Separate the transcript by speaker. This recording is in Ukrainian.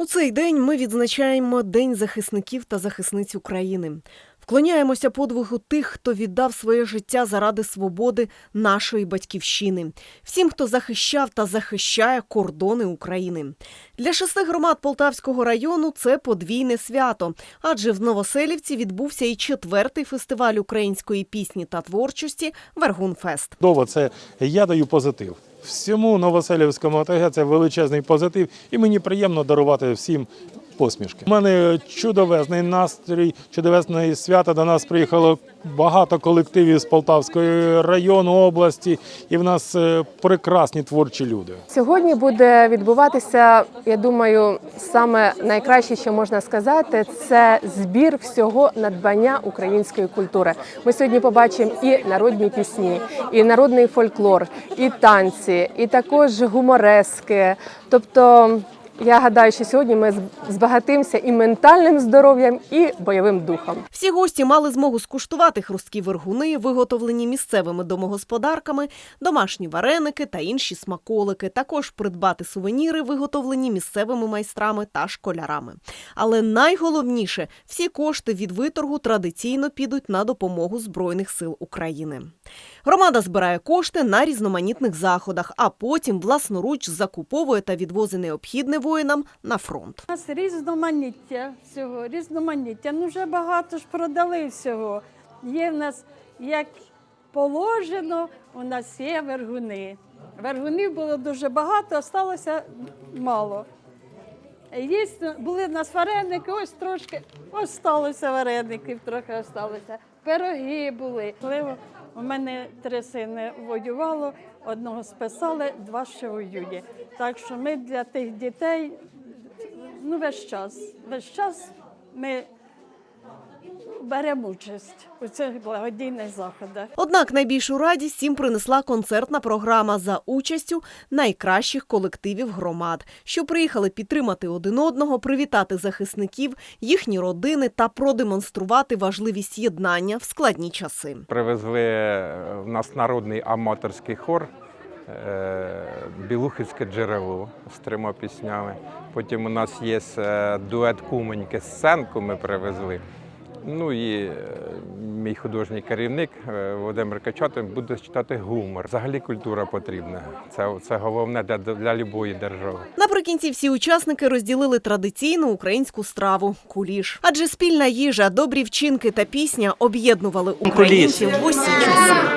Speaker 1: У цей день ми відзначаємо День захисників та захисниць України. Вклоняємося подвигу тих, хто віддав своє життя заради свободи нашої батьківщини, всім, хто захищав та захищає кордони України. Для шести громад Полтавського району це подвійне свято, адже в Новоселівці відбувся і четвертий фестиваль української пісні та творчості Вергунфест.
Speaker 2: Чудово, це я даю позитив. Всьому Новоселівському ОТГ це величезний позитив, і мені приємно дарувати всім посмішки. У мене чудовезний настрій, чудовезне свято. До нас приїхало багато колективів з Полтавської району, області, і в нас е, прекрасні творчі люди.
Speaker 3: Сьогодні буде відбуватися, я думаю, саме найкраще, що можна сказати, це збір всього надбання української культури. Ми сьогодні побачимо і народні пісні, і народний фольклор, і танці, і також гуморески. Тобто, я гадаю, що сьогодні ми збагатимося і ментальним здоров'ям, і бойовим духом.
Speaker 1: Всі гості мали змогу скуштувати хрусткі вергуни, виготовлені місцевими домогосподарками, домашні вареники та інші смаколики. Також придбати сувеніри, виготовлені місцевими майстрами та школярами. Але найголовніше всі кошти від виторгу традиційно підуть на допомогу Збройних сил України. Громада збирає кошти на різноманітних заходах, а потім власноруч закуповує та відвозить необхідне воїнам на фронт.
Speaker 4: У нас різноманіття всього, різноманіття. Ну вже багато ж продали всього. Є в нас, як положено, у нас є вергуни. Вергунів було дуже багато, а сталося мало. Є, були в нас вареники, ось трошки, ось сталося вареників, трохи осталося. Пироги були. У мене три сини воювало, одного списали, два ще воює. Так що ми для тих дітей ну, весь час, весь час ми беремо участь у цих благодійних заходах.
Speaker 1: Однак найбільшу радість всім принесла концертна програма за участю найкращих колективів громад, що приїхали підтримати один одного, привітати захисників, їхні родини та продемонструвати важливість єднання в складні часи.
Speaker 5: Привезли е, в нас народний аматорський хор е, Білухівське джерело з трьома піснями. Потім у нас є е, дует Куменьки Сценку ми привезли. Ну і е, мій художній керівник е, Володимир Качатин буде читати гумор. Взагалі культура потрібна. Це, це головне для, для любої держави.
Speaker 1: Наприкінці всі учасники розділили традиційну українську страву куліш. Адже спільна їжа, добрі вчинки та пісня об'єднували українців в усі часи.